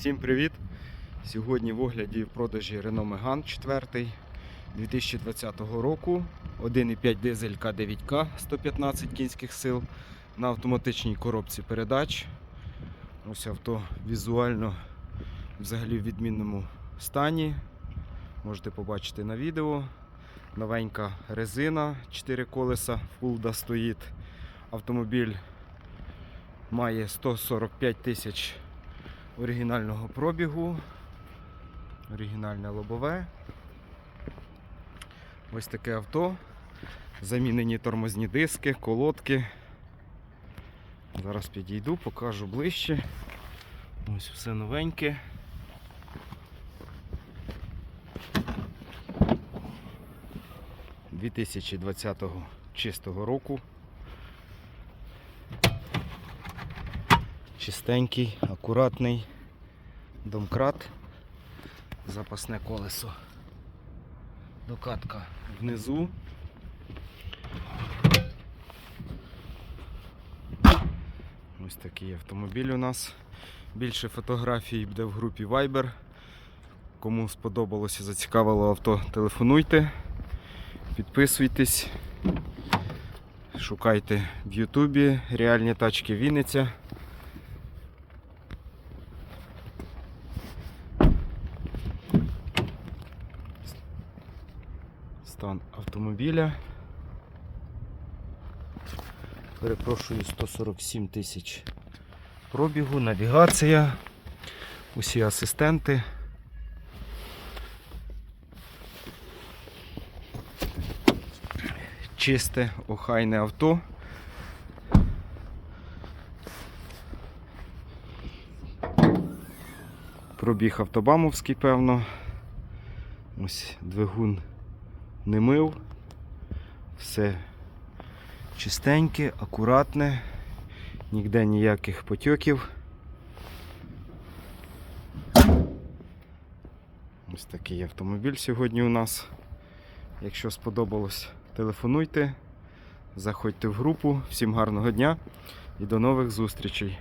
Всім привіт! Сьогодні в огляді в продажі Renault Megane 4 2020 року. 1,5 дизель К9К 115 кінських сил на автоматичній коробці передач. Ось авто візуально взагалі в відмінному стані. Можете побачити на відео. Новенька резина, 4 колеса, фулда стоїть. Автомобіль має 145 тисяч оригінального пробігу. Оригінальне лобове. Ось таке авто. Замінені тормозні диски, колодки. Зараз підійду, покажу ближче. Ось все новеньке. – 2020 чистого року. Чистенький, акуратний домкрат, запасне колесо. Докатка внизу. Ось такий автомобіль у нас. Більше фотографій буде в групі Viber. Кому сподобалося, зацікавило авто, телефонуйте, підписуйтесь, шукайте в Ютубі реальні тачки Вінниця. Стан автомобіля. Перепрошую 147 тисяч пробігу, навігація, усі асистенти. Чисте, охайне авто. Пробіг автобамовський, певно. Ось двигун не мив. Все чистеньке, акуратне, ніде ніяких потьоків. Ось такий автомобіль сьогодні у нас. Якщо сподобалось, телефонуйте, заходьте в групу. Всім гарного дня і до нових зустрічей.